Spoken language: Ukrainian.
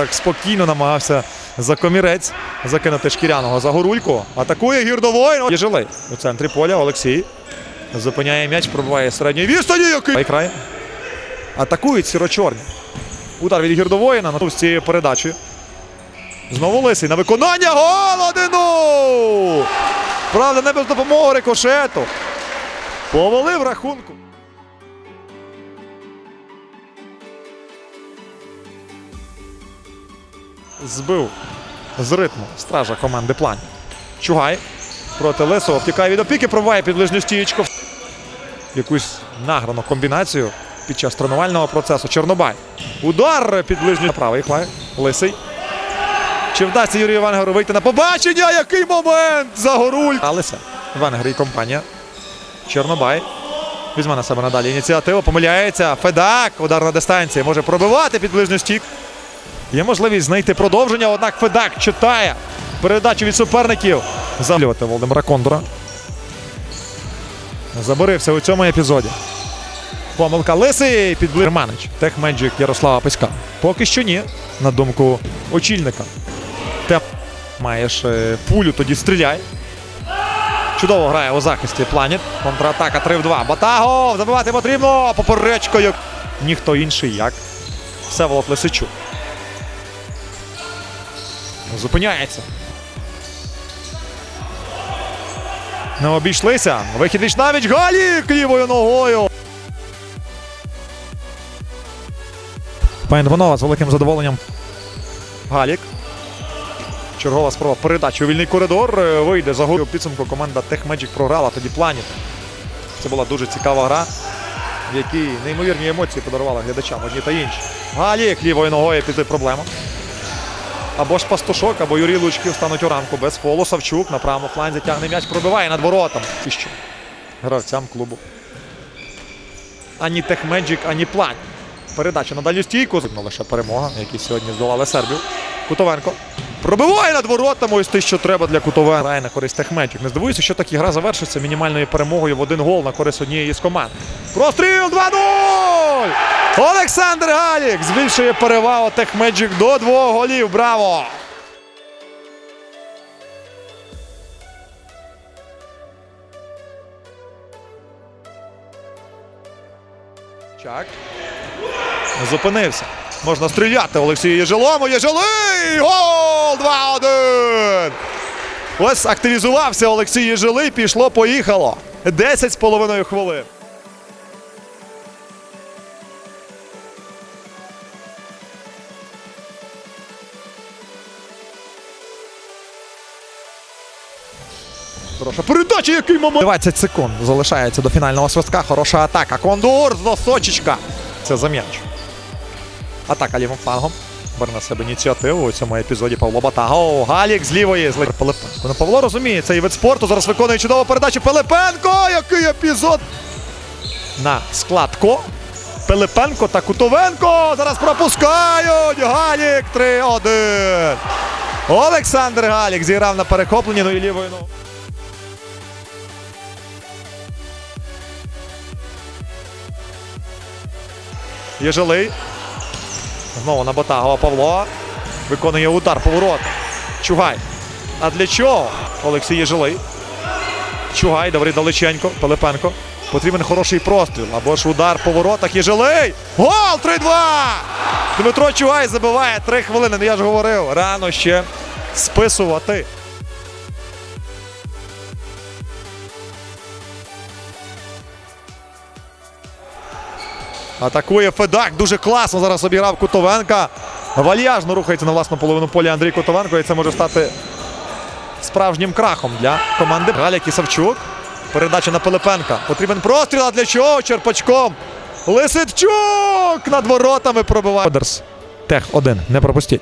так спокійно намагався за комірець закинути шкіряного за горульку. Атакує гірдовой. Єжилей у центрі поля. Олексій зупиняє м'яч, пробиває середньої відстані. Який край. Атакують сіро-чорні. Удар від гірдовоїна на з цією передачею. Знову лисий на виконання. Гол 1-0! Правда, не без допомоги рикошету. Повалив рахунку. Збив з ритму стража команди план. Чугай проти Лисого втікає від опіки, пробиває під ближню стієчку. Якусь награну комбінацію під час тренувального процесу. Чорнобай. Удар під ближню правий флаг. Лисий. Чи вдасться Юрію Венгеру вийти на побачення? Який момент! Загоруль! Алися. Венгер і компанія. Чорнобай. Візьме на себе надалі ініціативу. Помиляється. Федак. Удар на дистанції. Може пробивати під ближню стік. Є можливість знайти продовження, однак Федак читає передачу від суперників. Завлювати Володимира Кондора. Заборився у цьому епізоді. Помилка Лисий під Манич. Техмеджик Ярослава Писька. Поки що ні, на думку очільника. Те маєш е, пулю, тоді стріляй. Чудово грає у захисті Планет. Контратака 3 в 2. Батаго! Забивати потрібно! Поперечкою. Ніхто інший як. Всеволод Лисичук. Зупиняється. Не обійшлися. Вихід віч навіч Галік лівою ногою. Пані Дманова з великим задоволенням. Галік. Чергова спроба передачі у вільний коридор. Е, Вийде за. У підсумку команда Техмеджик програла тоді Планіт. Це була дуже цікава гра, в якій неймовірні емоції подарували глядачам одні та інші. Галік лівою ногою піти проблема. Або ж пастушок, або Юрій Лучків стануть у рамку без фолу. Савчук на правому фланзі тягне м'яч, пробиває над воротом. І що? Гравцям клубу. Ані Техмеджик, ані Плань. Передача на дальню стійку. Ну, лише перемога, які сьогодні здолали Сербію. Кутовенко. Пробиває над воротами. Ось те, що треба для Кутовенка. Грає на користь Техмеджик. Не здивуюся, що так гра завершиться мінімальною перемогою в один гол на користь однієї з команд. Простріл 2-0! Олександр Галік збільшує перевагу Техмеджик до двох голів. Браво! Чак. Зупинився. Можна стріляти Олексію Єжилому. Єжилий! Гол! 2-1! Ось активізувався Олексій Єжилий. Пішло, поїхало. 10 з половиною хвилин. Хороша передача, який момент. 20 секунд залишається до фінального свистка. Хороша атака. Кондур з носочечка. Це за м'яч. Атака лівим флангом. Бере на себе ініціативу у цьому епізоді Павло Батага. О, Галік з лівої. З ли- Пилипенко. Ну, Павло розуміє, цей вид спорту. Зараз виконує чудову передачу. Пилипенко! Який епізод! На складко. Пилипенко та Кутовенко. Зараз пропускають. Галік 3-1. Олександр Галік зіграв на перехопленні. Ну і лівою ногою. Єжилий. Знову на Ботагова Павло. Виконує удар поворот. Чугай. А для чого? Олексій Єжилий. Чугай, Давид Далеченко, Пилипенко. Потрібен хороший простріл. Або ж удар по воротах. Єжилий. Гол! 3-2! Дмитро Чугай забиває 3 хвилини. Ну, Я ж говорив, рано ще списувати. Атакує Федак. Дуже класно зараз обіграв Кутовенка. Вальяжно рухається на власну половину поля Андрій Кутовенко. І це може стати справжнім крахом для команди. Галя Кісавчук. Передача на Пилипенка. Потрібен простріл. А для чого? Черпачком. Лисичук над воротами пробиває. Тех один. Не пропустіть.